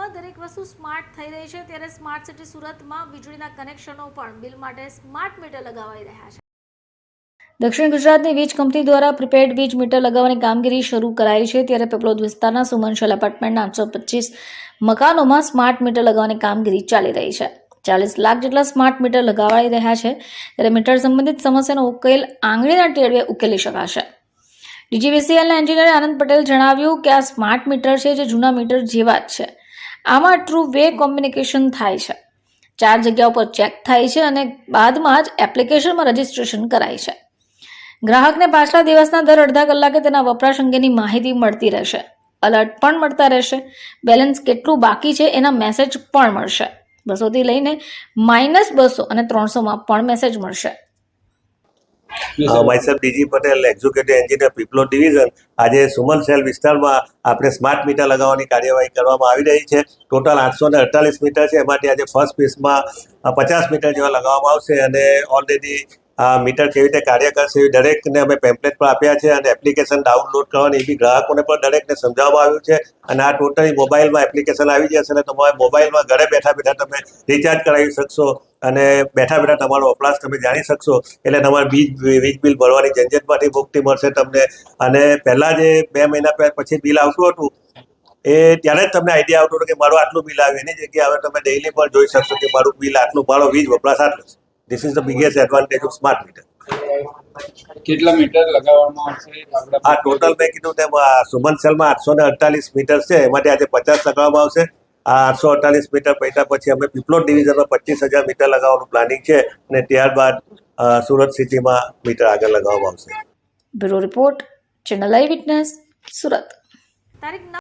સુરતમાં દરેક વસ્તુ સ્માર્ટ થઈ રહી છે. ત્યારે સ્માર્ટ સિટી સુરતમાં વીજળીના કનેક્શનો પણ બિલ માટે સ્માર્ટ મીટર લગાવાઈ રહ્યા છે. દક્ષિણ ગુજરાતની વીજ કંપની દ્વારા પ્રીપેડ વીજ મીટર લગાવવાની કામગીરી શરૂ કરાઈ છે. ત્યારે પેપલોદ વિસ્તારના સુમનશલ એપાર્ટમેન્ટના આઠસો પચીસ મકાનોમાં સ્માર્ટ મીટર લગાવવાની કામગીરી ચાલી રહી છે. ચાલીસ લાખ જેટલા સ્માર્ટ મીટર લગાવાઈ રહ્યા છે. ત્યારે મીટર સંબંધિત સમસ્યાનો ઉકેલ આંગળીના ટેળવે ઉકેલી શકાશે. ડીજીવીસીએલના એન્જિનિયર આનંદ પટેલ જણાવ્યું કે આ સ્માર્ટ મીટર છે જે જૂના મીટર જેવા જ છે. આમાં ટ્રુ વે કોમ્યુનિકેશન થાય છે. ચાર જગ્યા ઉપર ચેક થાય છે અને બાદમાં જ એપ્લિકેશનમાં રજિસ્ટ્રેશન કરાય છે. ગ્રાહકને પાછલા દિવસના દર અડધા કલાકે તેના વપરાશ અંગેની માહિતી મળતી રહેશે. અલર્ટ પણ મળતા રહેશે. બેલેન્સ કેટલું બાકી છે એના મેસેજ પણ મળશે. બસોથી લઈને માઇનસ બસો અને ત્રણસોમાં પણ મેસેજ મળશે. Myself D G Patel executive engineer Piplo division આજે સુમન સેલ વિસ્તારમાં આપણે સ્માર્ટ મીટર લગાવવાની કાર્યવાહી કરવામાં આવી રહી છે. ટોટલ આઠસો ને અડતાલીસ મીટર છે. એમાંથી આજે ફર્સ્ટ પીસમાં પચાસ મીટર જેવા લગાવવામાં આવશે અને ઓલરેડી આ મીટર કેવી રીતે કાર્ય કરશે એવી દરેકને અમે પેમ્પલેટ પણ આપ્યા છે અને એપ્લિકેશન ડાઉનલોડ કરવાની એ બી ગ્રાહકોને પણ દરેકને સમજાવવામાં આવ્યું છે. અને આ ટોટલી મોબાઈલમાં એપ્લિકેશન આવી જશે અને તમારે મોબાઈલમાં ઘરે બેઠા બેઠા તમે રિચાર્જ કરાવી શકશો. અને બેઠા બેઠા તમારો વપરાશ તમે જાણી શકશો. એટલે તમારે બીજ વીજ બિલ ભરવાની ઝંઝટમાંથી મુક્તિ મળશે તમને. અને પહેલાં જે બે મહિના પછી બિલ આવતું હતું એ ત્યારે જ તમને આઈડિયા આવતો હતો કે મારું આટલું બિલ આવ્યું. એની જગ્યાએ હવે તમે ડેઇલી પણ જોઈ શકશો કે મારું બિલ આટલું મારો વીજ વપરાશ આટલો છે. This is the biggest advantage of smart meter કેટલા મીટર લગાવવામાં આવશે? આ ટોટલ મેં કીધું તેમ સુમન સેલમાં આઠસો ને અડતાલીસ મીટર છે. એમાંથી આજે પચાસ લગાવવામાં આવશે. આ આઠસો અડતાલીસ મીટર પૈસા પછી અમે પીપલોદ ડિવિઝનમાં પચીસ હજાર મીટર લગાવવાનું પ્લાનિંગ છે અને ત્યારબાદ અ, સુરત સિટીમાં મીટર આગળ લગાવવામાં આવશે. Bureau report channel eye witness Surat. તારીખ